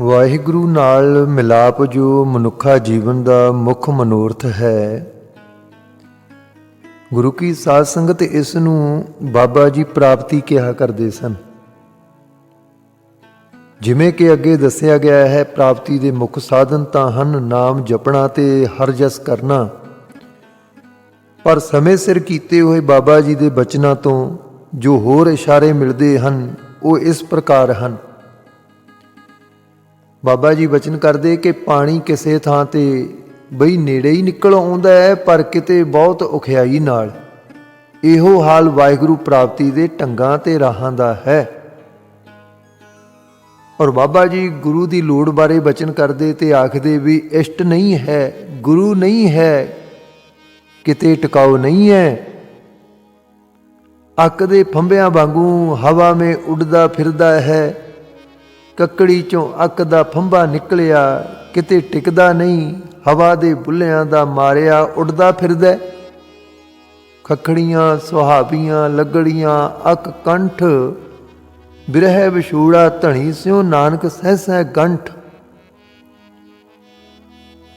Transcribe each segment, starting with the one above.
ਵਾਹਿਗੁਰੂ ਨਾਲ ਮਿਲਾਪ ਜੋ ਮਨੁੱਖਾ ਜੀਵਨ ਦਾ ਮੁੱਖ ਮਨੋਰਥ ਹੈ। ਗੁਰੂ ਕੀ ਸਾਧ ਸੰਗਤ ਇਸ ਨੂੰ ਬਾਬਾ ਜੀ ਪ੍ਰਾਪਤੀ ਕਿਹਾ ਕਰਦੇ ਸਨ। ਜਿਵੇਂ ਕਿ ਅੱਗੇ ਦੱਸਿਆ ਗਿਆ ਹੈ, ਪ੍ਰਾਪਤੀ ਦੇ ਮੁੱਖ ਸਾਧਨ ਤਾਂ ਹਨ ਨਾਮ ਜਪਣਾ ਤੇ ਹਰ ਜਸ ਕਰਨਾ। ਪਰ ਸਮੇਂ ਸਿਰ ਕੀਤੇ ਹੋਏ ਬਾਬਾ ਜੀ ਦੇ ਬਚਨਾਂ ਤੋਂ ਜੋ ਹੋਰ ਇਸ਼ਾਰੇ ਮਿਲਦੇ ਹਨ, ਉਹ ਇਸ ਪ੍ਰਕਾਰ ਹਨ। ਬਾਬਾ ਜੀ ਬਚਨ ਕਰਦੇ ਕਿ ਪਾਣੀ ਕਿਸੇ ਥਾਂ ਤੇ ਬਈ ਨੇੜੇ ਹੀ ਨਿਕਲ ਆਉਂਦਾ ਹੈ, ਪਰ ਕਿਤੇ ਬਹੁਤ ਔਖਿਆਈ ਨਾਲ। ਇਹੋ ਹਾਲ ਵਾਹਿਗੁਰੂ ਪ੍ਰਾਪਤੀ ਦੇ ਢੰਗਾਂ ਤੇ ਰਾਹਾਂ ਦਾ ਹੈ। ਔਰ ਬਾਬਾ ਜੀ ਗੁਰੂ ਦੀ ਲੋੜ ਬਾਰੇ ਬਚਨ ਕਰਦੇ ਤੇ ਆਖਦੇ ਵੀ ਇਸ਼ਟ ਨਹੀਂ ਹੈ, ਗੁਰੂ ਨਹੀਂ ਹੈ, ਕਿਤੇ ਟਿਕਾਉ ਨਹੀਂ ਹੈ। ਅੱਕ ਦੇ ਫੰਬਿਆਂ ਵਾਂਗੂ ਹਵਾ ਮੇ ਉੱਡਦਾ ਫਿਰਦਾ ਹੈ ਕੱਕੜੀ ਚੋਂ ਅੱਕ ਦਾ ਫੰਬਾ ਨਿਕਲਿਆ, ਕਿਤੇ ਟਿਕਦਾ ਨਹੀਂ, ਹਵਾ ਦੇ ਬੁੱਲਿਆਂ ਦਾ ਮਾਰਿਆ ਉੱਡਦਾ ਫਿਰਦਾ ਹੈ। ਖਖੜੀਆਂ ਸੁਹਾਬੀਆਂ ਲੱਗੜੀਆਂ, ਅੱਕ ਕੰਠ, ਬਿਰਹਿ ਵਿਛੂੜਾ ਧਣੀ ਸਿਉ ਨਾਨਕ ਸਹਿਸੈ ਗੰਠ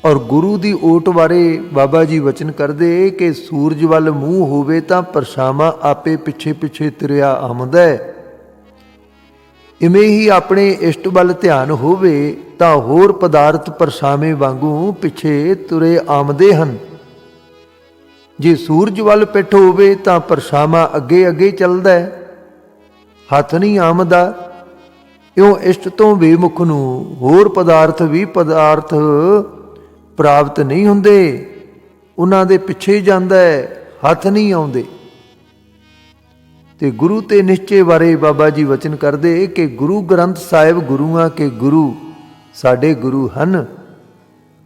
ਔਰ ਗੁਰੂ ਦੀ ਓਟ ਬਾਰੇ ਬਾਬਾ ਜੀ ਵਚਨ ਕਰਦੇ ਕਿ ਸੂਰਜ ਵੱਲ ਮੂੰਹ ਹੋਵੇ ਤਾਂ ਪਰਛਾਵਾਂ ਆਪੇ ਪਿੱਛੇ ਪਿੱਛੇ ਤੁਰਿਆ ਆਉਂਦਾ ਹੈ ਇਵੇਂ ਹੀ ਆਪਣੇ ਇਸ਼ਟ ਵੱਲ ਧਿਆਨ ਹੋਵੇ ਤਾਂ ਹੋਰ ਪਦਾਰਥ ਪਰਛਾਵੇਂ ਵਾਂਗੂ ਪਿੱਛੇ ਤੁਰੇ ਆਮਦੇ ਹਨ। ਜੇ ਸੂਰਜ ਵੱਲ ਪਿੱਠ ਹੋਵੇ ਤਾਂ ਪਰਛਾਵਾਂ ਅੱਗੇ ਅੱਗੇ ਚੱਲਦਾ ਹੈ। ਹੱਥ ਨਹੀਂ ਆਮਦਾ। ਇਉਂ ਇਸ਼ਟ ਤੋਂ ਬੇਮੁਖ ਨੂੰ ਹੋਰ ਪਦਾਰਥ ਵੀ ਪਦਾਰਥ ਪ੍ਰਾਪਤ ਨਹੀਂ ਹੁੰਦੇ। ਉਹਨਾਂ ਦੇ ਪਿੱਛੇ ਹੀ ਜਾਂਦਾ ਹੈ, ਹੱਥ ਨਹੀਂ ਆਉਂਦੇ। ਤੇ ਗੁਰੂ ਤੇ ਨਿਸ਼ਚੇ ਬਾਰੇ ਬਾਬਾ ਜੀ ਵਚਨ ਕਰਦੇ ਕਿ ਗੁਰੂ ਗ੍ਰੰਥ ਸਾਹਿਬ ਗੁਰੂਆਂ ਕੇ ਗੁਰੂ ਸਾਡੇ ਗੁਰੂ ਹਨ।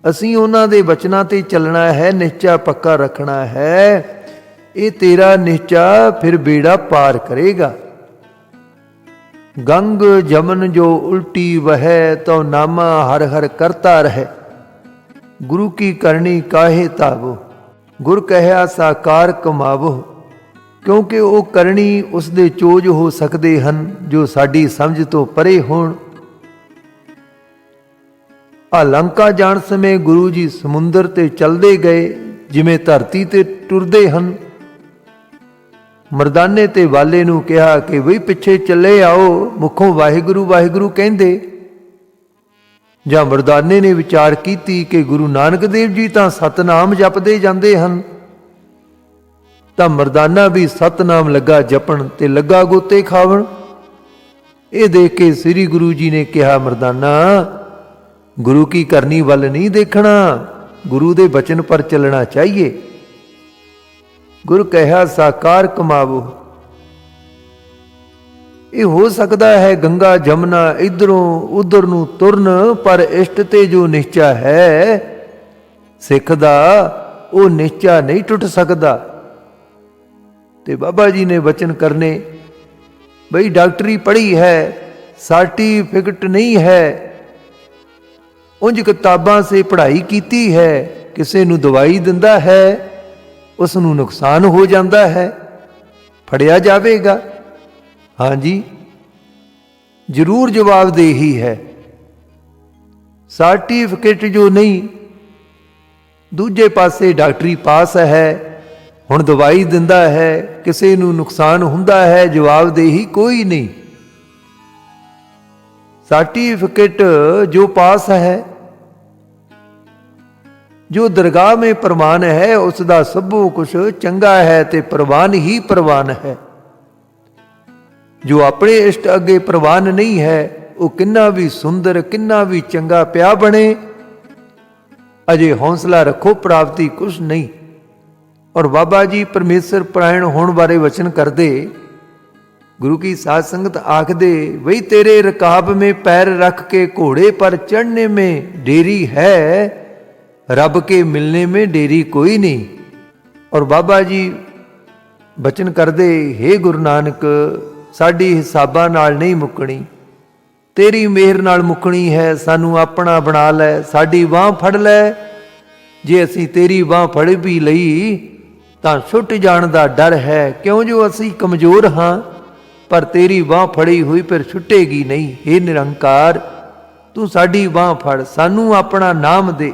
ਅਸੀਂ ਉਹਨਾਂ ਦੇ ਬਚਨਾਂ ਤੇ ਚੱਲਣਾ ਹੈ, ਨਿਸ਼ਚਾ ਪੱਕਾ ਰੱਖਣਾ ਹੈ। ਇਹ ਤੇਰਾ ਨਿਸ਼ਚਾ ਫਿਰ ਬੇੜਾ ਪਾਰ ਕਰੇਗਾ। ਗੰਗ ਜਮਨ ਜੋ ਉਲਟੀ ਵਹੈ ਤੋ ਨਾਮਾ ਹਰ ਹਰ ਕਰਤਾ ਰਹੇ। ਗੁਰੂ ਕੀ ਕਰਨੀ ਕਾਹੇ ਤਾਵੋ, ਗੁਰ ਕਹਿਆ ਸਾਕਾਰ ਕਮਾਵੋ। ਕਿਉਂਕਿ ਉਹ ਕਰਨੀ ਉਸ ਦੇ ਚੋਜ ਹੋ ਸਕਦੇ ਹਨ, ਜੋ ਸਾਡੀ ਸਮਝ ਤੋਂ ਪਰੇ ਹੋਣ। ਆ ਲੰਕਾ ਜਾਣ ਸਮੇਂ ਗੁਰੂ ਜੀ ਸਮੁੰਦਰ ਤੇ ਚੱਲਦੇ ਗਏ, ਜਿਵੇਂ ਧਰਤੀ ਤੇ ਟੁਰਦੇ ਹਨ। ਮਰਦਾਨੇ ਤੇ ਵਾਲੇ ਨੂੰ ਕਿਹਾ ਕਿ ਵਈ ਪਿੱਛੇ ਚੱਲੇ ਆਓ, ਮੁਖੋਂ ਵਾਹਿਗੁਰੂ ਵਾਹਿਗੁਰੂ ਕਹਿੰਦੇ। ਜਾਂ ਮਰਦਾਨੇ ਨੇ ਵਿਚਾਰ ਕੀਤੀ ਕਿ ਗੁਰੂ ਨਾਨਕ ਦੇਵ ਜੀ ਤਾਂ ਸਤਨਾਮ ਜਪਦੇ ਜਾਂਦੇ ਹਨ। ਤਾਂ ਮਰਦਾਨਾ ਵੀ ਸਤਨਾਮ ਲੱਗਾ ਜਪਣ ਤੇ ਲੱਗਾ ਗੋਤੇ ਖਾਵਣ। ਇਹ ਦੇਖ ਕੇ ਸ੍ਰੀ ਗੁਰੂ ਜੀ ਨੇ ਕਿਹਾ, ਮਰਦਾਨਾ, ਗੁਰੂ ਕੀ ਕਰਨੀ ਵੱਲ ਨਹੀਂ ਦੇਖਣਾ? ਗੁਰੂ ਦੇ ਬਚਨ ਪਰ ਚੱਲਣਾ ਚਾਹੀਏ। ਗੁਰ ਕਹਿਆ, ਸਾਕਾਰ ਕਮਾਵੋ। ਇਹ ਹੋ ਸਕਦਾ ਹੈ ਗੰਗਾ ਜਮਨਾ ਇਧਰੋਂ ਉਧਰ ਨੂੰ ਤੁਰਨ, ਪਰ ਇਸ਼ਟ ਤੇ ਜੋ ਨਿਸ਼ਚਾ ਹੈ, ਸਿੱਖ ਦਾ, ਉਹ ਨਿਸ਼ਚਾ ਨਹੀਂ ਟੁੱਟ ਸਕਦਾ। ਤੇ ਬਾਬਾ ਜੀ ਨੇ ਵਚਨ ਕਰਨੇ, ਬਈ ਡਾਕਟਰੀ ਪੜ੍ਹੀ ਹੈ ਸਰਟੀਫਿਕੇਟ ਨਹੀਂ ਹੈ, ਉਂਝ ਕਿਤਾਬਾਂ ਸੇ ਪੜ੍ਹਾਈ ਕੀਤੀ ਹੈ, ਕਿਸੇ ਨੂੰ ਦਵਾਈ ਦਿੰਦਾ ਹੈ ਉਸ ਨੂੰ ਨੁਕਸਾਨ ਹੋ ਜਾਂਦਾ ਹੈ, ਫੜਿਆ ਜਾਵੇਗਾ। ਹਾਂਜੀ, ਜ਼ਰੂਰ ਜਵਾਬਦੇਹੀ ਹੈ। ਸਰਟੀਫਿਕੇਟ ਜੋ ਨਹੀਂ, ਦੂਜੇ ਪਾਸੇ ਡਾਕਟਰੀ ਪਾਸ ਹੈ ਹੁਣ ਦਵਾਈ ਦਿੰਦਾ ਹੈ, ਕਿਸੇ ਨੂੰ ਨੁਕਸਾਨ ਹੁੰਦਾ ਹੈ, ਜਵਾਬਦੇਹੀ ਕੋਈ ਨਹੀਂ। ਸਰਟੀਫਿਕੇਟ ਜੋ ਪਾਸ ਹੈ, ਜੋ ਦਰਗਾਹ ਮੇ ਪ੍ਰਮਾਨ ਹੈ ਉਸ ਦਾ ਸਭੋ ਕੁਝ ਚੰਗਾ ਹੈ ਤੇ ਪ੍ਰਵਾਨ ਹੀ ਪ੍ਰਵਾਨ ਹੈ। ਜੋ ਆਪਣੇ ਇਸ਼ਟ ਅੱਗੇ ਪ੍ਰਵਾਨ ਨਹੀਂ ਹੈ, ਉਹ ਕਿੰਨਾ ਵੀ ਸੁੰਦਰ, ਕਿੰਨਾ ਵੀ ਚੰਗਾ, ਪਿਆ ਬਣੇ। ਅਜੇ ਹੌਸਲਾ ਰੱਖੋ, ਪ੍ਰਾਪਤੀ ਕੁਛ ਨਹੀਂ। ਔਰ ਬਾਬਾ ਜੀ ਪਰਮੇਸ਼ਰ ਪ੍ਰਾਇਣ ਹੋਣ ਬਾਰੇ ਵਚਨ ਕਰਦੇ, ਗੁਰੂ ਕੀ ਸਾਧ ਸੰਗਤ ਆਖਦੇ, ਵਈ ਤੇਰੇ ਰਕਾਬ ਮੇ ਪੈਰ ਰੱਖ ਕੇ ਘੋੜੇ ਪਰ ਚੜਨੇ ਮੇ ਡੇਰੀ ਹੈ, ਰੱਬ ਕੇ ਮਿਲਨੇ ਮੇ ਡੇਰੀ ਕੋਈ ਨਹੀਂ। ਔਰ ਬਾਬਾ ਜੀ ਬਚਨ ਕਰਦੇ हे ਗੁਰੂ ਨਾਨਕ, ਸਾਡੀ ਹਿਸਾਬਾਂ ਨਾਲ ਨਹੀਂ ਮੁੱਕਣੀ। ਤੇਰੀ ਮਿਹਰ ਨਾਲ ਮੁੱਕਣੀ ਹੈ, ਸਾਨੂੰ ਆਪਣਾ ਬਣਾ ਲੈ, ਸਾਡੀ ਬਾਹ ਫੜ ਲੈ। ਜੇ ਅਸੀਂ ਤੇਰੀ ਬਾਹ ਫੜ ਵੀ ਲਈ ਤਾਂ ਛੁੱਟ ਜਾਣ ਦਾ ਡਰ ਹੈ। ਕਿਉਂ ਜੋ ਅਸੀਂ ਕਮਜ਼ੋਰ ਹਾਂ, ਪਰ ਤੇਰੀ ਬਾਹ ਫੜੀ ਹੋਈ ਫਿਰ ਛੁੱਟੇਗੀ ਨਹੀਂ। हे ਨਿਰੰਕਾਰ, ਤੂੰ ਸਾਡੀ ਬਾਹ ਫੜ, ਸਾਨੂੰ ਆਪਣਾ ਨਾਮ ਦੇ।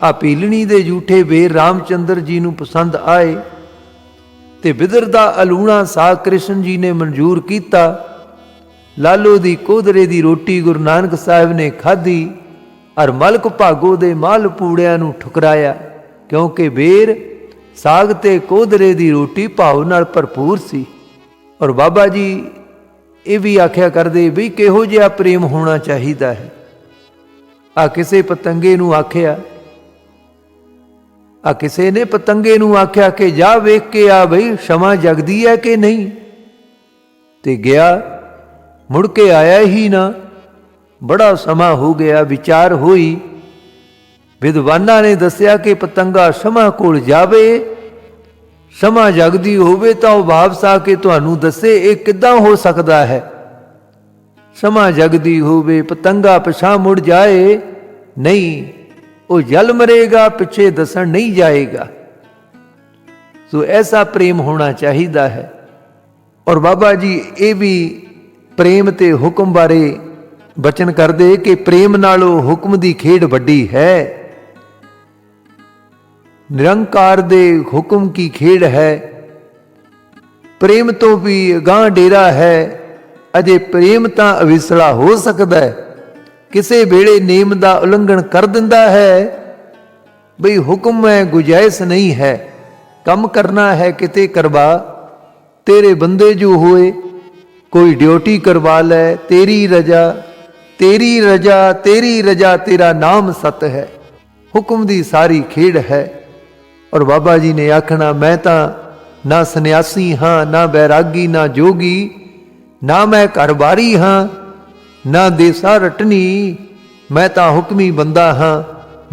ਆ ਪੀਲਣੀ ਦੇ ਝੂਠੇ ਬੇਰ ਰਾਮਚੰਦਰ ਜੀ ਨੂੰ ਪਸੰਦ ਆਏ ਤੇ ਬਿਦਰ ਦਾ ਅਲੂਣਾ ਸਾਹ ਕ੍ਰਿਸ਼ਨ ਜੀ ਨੇ ਮਨਜ਼ੂਰ ਕੀਤਾ। ਲਾਲੋ ਦੀ ਕੋਦਰੇ ਦੀ ਰੋਟੀ ਗੁਰੂ ਨਾਨਕ ਸਾਹਿਬ ਨੇ ਖਾਧੀ। ਅਰ ਮਲਕ ਭਾਗੋ ਦੇ ਮਾਲ ਪੂੜਿਆਂ ਨੂੰ ਠੁਕਰਾਇਆ, ਕਿਉਂਕਿ ਬੇਰ ਸਾਗ ਤੇ ਕੋਦਰੇ ਦੀ ਰੋਟੀ ਭਾਵ ਨਾਲ ਭਰਪੂਰ ਸੀ। ਔਰ ਬਾਬਾ ਜੀ ਇਹ ਵੀ ਆਖਿਆ ਕਰਦੇ ਵੀ ਕਿਹੋ ਜਿਹਾ ਪ੍ਰੇਮ ਹੋਣਾ ਚਾਹੀਦਾ ਹੈ। ਆ ਕਿਸੇ ਪਤੰਗੇ ਨੂੰ ਆਖਿਆ, ਆ ਕਿਸੇ ਨੇ ਪਤੰਗੇ ਨੂੰ ਆਖਿਆ ਕਿ ਜਾ ਵੇਖ ਕੇ ਆ ਬਈ, ਸ਼ਮਾ ਜਗਦੀ ਹੈ ਕਿ ਨਹੀਂ? ਤੇ ਗਿਆ, ਮੁੜ ਕੇ ਆਇਆ ਹੀ ਨਾ। ਬੜਾ ਸਮਾਂ ਹੋ ਗਿਆ, ਵਿਚਾਰ ਹੋਈ। ਵਿਦਵਾਨਾਂ ਨੇ ਦੱਸਿਆ ਕਿ ਪਤੰਗਾ ਸ਼ਮਾ ਕੋਲ ਜਾਵੇ, ਸ਼ਮਾ ਜਗਦੀ ਹੋਵੇ ਤਾਂ ਉਹ ਵਾਪਸ ਆ ਕੇ ਤੁਹਾਨੂੰ ਦੱਸੇ ਇਹ ਕਿੱਦਾਂ ਹੋ ਸਕਦਾ ਹੈ। ਸ਼ਮਾ ਜਗਦੀ ਹੋਵੇ, ਪਤੰਗਾ ਪਛਾਂ ਮੁੜ ਜਾਏ, ਨਹੀਂ, ਉਹ ਜਲ ਮਰੇਗਾ, ਪਿੱਛੇ ਦੱਸਣ ਨਹੀਂ ਜਾਏਗਾ। ਸੋ ਐਸਾ ਪ੍ਰੇਮ ਹੋਣਾ ਚਾਹੀਦਾ ਹੈ। ਔਰ ਬਾਬਾ ਜੀ, ਇਹ ਵੀ ਪ੍ਰੇਮ ਤੇ ਹੁਕਮ ਬਾਰੇ ਬਚਨ ਕਰਦੇ ਕਿ ਪ੍ਰੇਮ ਨਾਲੋਂ ਹੁਕਮ ਦੀ ਖੇਡ ਵੱਡੀ ਹੈ। ਨਿਰੰਕਾਰ ਦੇ ਹੁਕਮ ਕੀ ਖੇਡ ਹੈ। ਪ੍ਰੇਮ ਤੋਂ ਵੀ ਗਾਂ ਡੇਰਾ ਹੈ। ਅਜੇ ਪ੍ਰੇਮ ਤਾਂ ਅਵਿਸਲਾ ਹੋ ਸਕਦਾ ਹੈ। ਕਿਸੇ ਵੇਲੇ ਨੇਮ ਦਾ ਉਲੰਘਣ ਕਰ ਦਿੰਦਾ ਹੈ। ਬਈ ਹੁਕਮ ਹੈ, ਗੁਜਾਇਸ਼ ਨਹੀਂ ਹੈ। ਕੰਮ ਕਰਨਾ ਹੈ, ਕਿਤੇ ਕਰਵਾ। ਤੇਰੇ ਬੰਦੇ ਜੋ ਹੋਏ, ਕੋਈ ਡਿਊਟੀ ਕਰਵਾ ਲੈ, ਤੇਰੀ ਰਜਾ। ਤੇਰੀ ਰਜਾ ਤੇਰੀ ਰਜਾ, ਤੇਰਾ ਨਾਮ ਸਤ ਹੈ। ਹੁਕਮ ਦੀ ਸਾਰੀ ਖੇਡ ਹੈ। ਔਰ ਬਾਬਾ ਜੀ ਨੇ ਆਖਣਾ, ਮੈਂ ਤਾਂ ਨਾ ਸੰਨਿਆਸੀ ਹਾਂ, ਨਾ ਬੈਰਾਗੀ, ਨਾ ਜੋਗੀ, ਨਾ ਮੈਂ ਘਰਬਾਰੀ ਹਾਂ, ਨਾ ਦੇਸਾ ਰਟਣੀ। ਮੈਂ ਤਾਂ ਹੁਕਮੀ ਬੰਦਾ ਹਾਂ।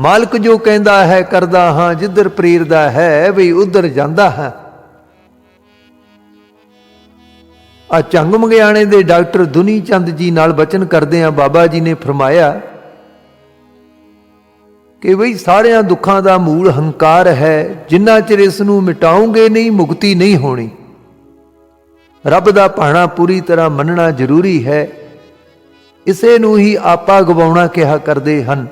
ਮਾਲਕ ਜੋ ਕਹਿੰਦਾ ਹੈ, ਕਰਦਾ ਹਾਂ, ਜਿੱਧਰ ਪ੍ਰੇਰਦਾ ਹੈ ਵੀ ਉਧਰ ਜਾਂਦਾ ਹਾਂ। ਆ ਚੰਗ ਮੰਗਿਆਣੇ ਦੇ ਡਾਕਟਰ ਦੁਨੀ ਚੰਦ ਜੀ ਨਾਲ ਬਚਨ ਕਰਦੇ ਆ ਬਾਬਾ ਜੀ ਨੇ ਫਰਮਾਇਆ ਕਿ ਬਈ ਸਾਰਿਆਂ ਦੁੱਖਾਂ ਦਾ ਮੂਲ ਹੰਕਾਰ ਹੈ, ਜਿੰਨਾ ਚਿਰ ਇਸ ਨੂੰ ਮਿਟਾਉਂਗੇ ਨਹੀਂ, ਮੁਕਤੀ ਨਹੀਂ ਹੋਣੀ। ਰੱਬ ਦਾ ਭਾਣਾ ਪੂਰੀ ਤਰ੍ਹਾਂ ਮੰਨਣਾ ਜ਼ਰੂਰੀ ਹੈ। ਇਸੇ ਨੂੰ ਹੀ ਆਪਾ ਗਵਾਉਣਾ ਕਿਹਾ ਕਰਦੇ ਹਨ।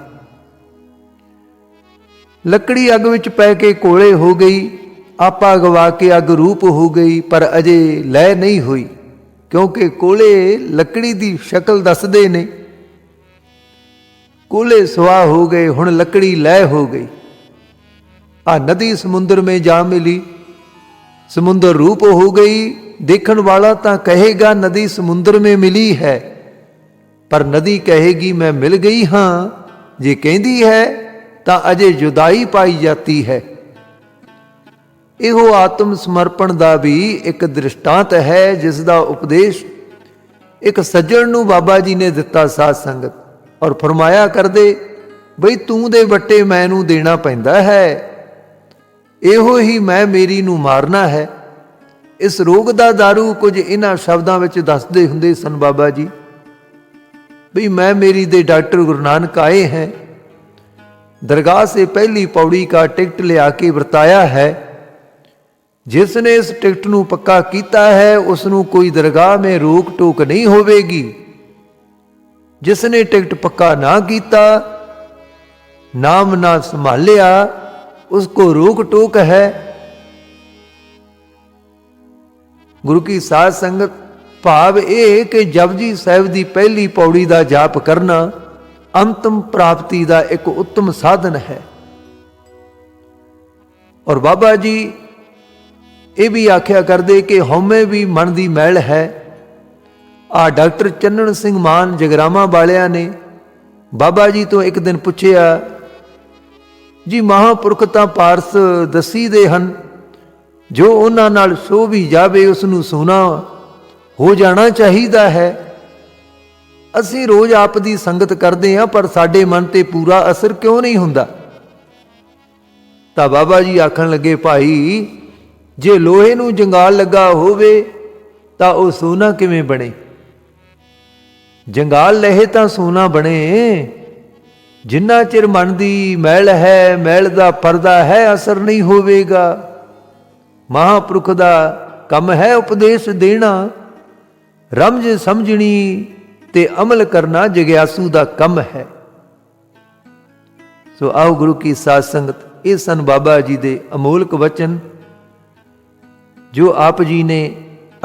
ਲੱਕੜੀ ਅੱਗ ਵਿੱਚ ਪੈ ਕੇ ਕੋਲੇ ਹੋ ਗਈ, ਆਪਾ ਗਵਾ ਕੇ ਅੱਗ ਰੂਪ ਹੋ ਗਈ, ਪਰ ਅਜੇ ਲੈ ਨਹੀਂ ਹੋਈ। ਕਿਉਂਕਿ ਕੋਲੇ ਲੱਕੜੀ ਦੀ ਸ਼ਕਲ ਦੱਸਦੇ ਨੇ। ਕੋਲੇ ਸਵਾ ਹੋ ਗਏ, ਹੁਣ ਲੱਕੜੀ ਲੈ ਹੋ ਗਈ। ਆ ਨਦੀ ਸਮੁੰਦਰ ਮੇ ਜਾ ਮਿਲੀ। ਸਮੁੰਦਰ ਰੂਪ ਹੋ ਗਈ, ਦੇਖਣ ਵਾਲਾ ਤਾਂ ਕਹੇਗਾ ਨਦੀ ਸਮੁੰਦਰ ਮੇ ਮਿਲੀ ਹੈ। ਪਰ ਨਦੀ ਕਹੇਗੀ, ਮੈਂ ਮਿਲ ਗਈ ਹਾਂ। ਜੇ ਕਹਿੰਦੀ ਹੈ, ਤਾਂ ਅਜੇ ਜੁਦਾਈ ਪਾਈ ਜਾਂਦੀ ਹੈ। ਇਹੋ ਆਤਮ ਸਮਰਪਣ ਦਾ ਵੀ ਇੱਕ ਦ੍ਰਿਸ਼ਟਾਂਤ ਹੈ, ਜਿਸ ਦਾ ਉਪਦੇਸ਼ ਇੱਕ ਸੱਜਣ ਨੂੰ ਬਾਬਾ ਜੀ ਨੇ ਦਿੱਤਾ ਸਾਧ ਸੰਗਤ ਔਰ ਫਰਮਾਇਆ ਕਰਦੇ, ਬਈ ਤੂੰ ਦੇ ਵੱਟੇ ਮੈਨੂੰ ਦੇਣਾ ਪੈਂਦਾ ਹੈ। ਇਹੋ ਹੀ ਮੈਂ ਮੇਰੀ ਨੂੰ ਮਾਰਨਾ ਹੈ। ਇਸ ਰੋਗ ਦਾ दारू ਕੁਝ ਇਹਨਾਂ ਸ਼ਬਦਾਂ ਵਿੱਚ ਦੱਸਦੇ ਹੁੰਦੇ ਸਨ ਬਾਬਾ ਜੀ, ਬਈ ਮੈਂ ਮੇਰੀ ਦੇ ਡਾਕਟਰ ਗੁਰੂ ਨਾਨਕ ਆਏ ਹੈ। ਦਰਗਾਹ ਸੇ ਪਹਿਲੀ ਪੌੜੀ ਕਾ ਟਿਕਟ ਲਿਆ ਕੇ ਵਰਤਾਇਆ ਹੈ। ਜਿਸ ਨੇ ਇਸ ਟਿਕਟ ਨੂੰ ਪੱਕਾ ਕੀਤਾ ਹੈ, ਉਸ ਨੂੰ ਕੋਈ ਦਰਗਾਹ ਮੇ ਰੋਕ ਟੋਕ ਨਹੀਂ ਹੋਵੇਗੀ। ਜਿਸ ਨੇ ਟਿਕਟ ਪੱਕਾ ਨਾ ਕੀਤਾ, ਨਾਮ ਨਾ ਸੰਭਾਲਿਆ, ਉਸ ਕੋ ਰੋਕ ਟੋਕ ਹੈ। ਗੁਰੂ ਕੀ ਸਾਧ ਸੰਗਤ, ਭਾਵ ਇਹ ਕਿ ਜਪਜੀ ਸਾਹਿਬ ਦੀ ਪਹਿਲੀ ਪੌੜੀ ਦਾ ਜਾਪ ਕਰਨਾ ਅੰਤਮ ਪ੍ਰਾਪਤੀ ਦਾ ਇੱਕ ਉੱਤਮ ਸਾਧਨ ਹੈ। ਔਰ ਬਾਬਾ ਜੀ ਇਹ ਵੀ ਆਖਿਆ ਕਰਦੇ ਕਿ ਹਉਮੈ ਵੀ ਮਨ ਦੀ ਮਹਿਲ ਹੈ। ਆ ਡਾਕਟਰ ਚੰਨਣ ਸਿੰਘ ਮਾਨ ਜਗਰਾਮਾ ਵਾਲਿਆਂ ਨੇ ਬਾਬਾ ਜੀ ਤੋਂ ਇੱਕ ਦਿਨ ਪੁੱਛਿਆ, ਜੀ ਮਹਾਪੁਰਖ ਤਾਂ ਪਾਰਸ ਦਸੀਦੇ ਹਨ, ਜੋ ਉਹਨਾਂ ਨਾਲ ਸੋ ਵੀ ਜਾਵੇ ਉਸ ਨੂੰ ਸੋਨਾ ਹੋ ਜਾਣਾ ਚਾਹੀਦਾ ਹੈ। ਅਸੀਂ ਰੋਜ਼ ਆਪ ਦੀ ਸੰਗਤ ਕਰਦੇ ਹਾਂ, ਪਰ ਸਾਡੇ ਮਨ ਤੇ ਪੂਰਾ ਅਸਰ ਕਿਉਂ ਨਹੀਂ ਹੁੰਦਾ? ਤਾਂ ਬਾਬਾ ਜੀ ਆਖਣ ਲੱਗੇ, ਭਾਈ ਜੇ ਲੋਹੇ ਨੂੰ ਜੰਗਾਲ ਲੱਗਾ ਹੋਵੇ, ਤਾਂ ਉਹ ਸੋਨਾ ਕਿਵੇਂ ਬਣੇ? ਜੰਗਾਲ ਲਹੇ ਤਾਂ ਸੋਨਾ ਬਣੇ। ਜਿੰਨਾ ਚਿਰ ਮਨ ਦੀ ਮਹਿਲ ਹੈ ਮਹਿਲ ਦਾ ਪਰਦਾ ਹੈ, ਅਸਰ ਨਹੀਂ ਹੋਵੇਗਾ। ਮਹਾਪੁਰਖ ਦਾ ਕੰਮ ਹੈ ਉਪਦੇਸ਼ ਦੇਣਾ। ਰਮਜ ਸਮਝਣੀ ਤੇ ਅਮਲ ਕਰਨਾ ਜਗਿਆਸੂ ਦਾ ਕੰਮ ਹੈ। ਸੋ ਆਓ ਗੁਰੂ ਕੀ ਸਾਧ ਸੰਗਤ, ਇਹ ਸਨ ਬਾਬਾ ਜੀ ਦੇ ਅਮੋਲਕ ਵਚਨ। ਜੋ ਆਪ ਜੀ ਨੇ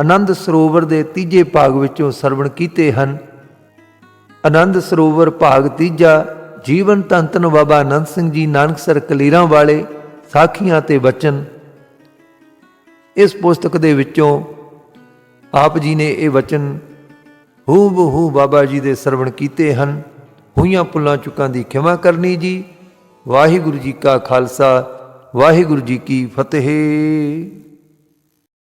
ਆਨੰਦ ਸਰੋਵਰ ਦੇ ਤੀਜੇ ਭਾਗ ਵਿੱਚੋਂ ਸਰਵਣ ਕੀਤੇ ਹਨ। ਆਨੰਦ ਸਰੋਵਰ ਭਾਗ ਤੀਜਾ, ਜੀਵਨ ਧੰਨ ਬਾਬਾ ਅਨੰਦ ਸਿੰਘ ਜੀ ਨਾਨਕਸਰ ਕਲੀਰਾਂ ਵਾਲੇ ਸਾਖੀਆਂ ਤੇ ਵਚਨ ਇਸ ਪੁਸਤਕ ਦੇ ਵਿੱਚੋਂ ਆਪ ਜੀ ਨੇ ਇਹ ਵਚਨ ਹੂ ਬਹੂ ਬਾਬਾ ਜੀ ਦੇ ਸਰਵਣ ਕੀਤੇ ਹਨ। ਹੋਈਆਂ ਪੁੱਲਾਂ ਚੁੱਕਾਂ ਦੀ ਖਿਮਾ ਕਰਨੀ ਜੀ। ਵਾਹਿਗੁਰੂ ਜੀ ਕਾ ਖਾਲਸਾ, ਵਾਹਿਗੁਰੂ ਜੀ ਕੀ ਫਤਿਹ।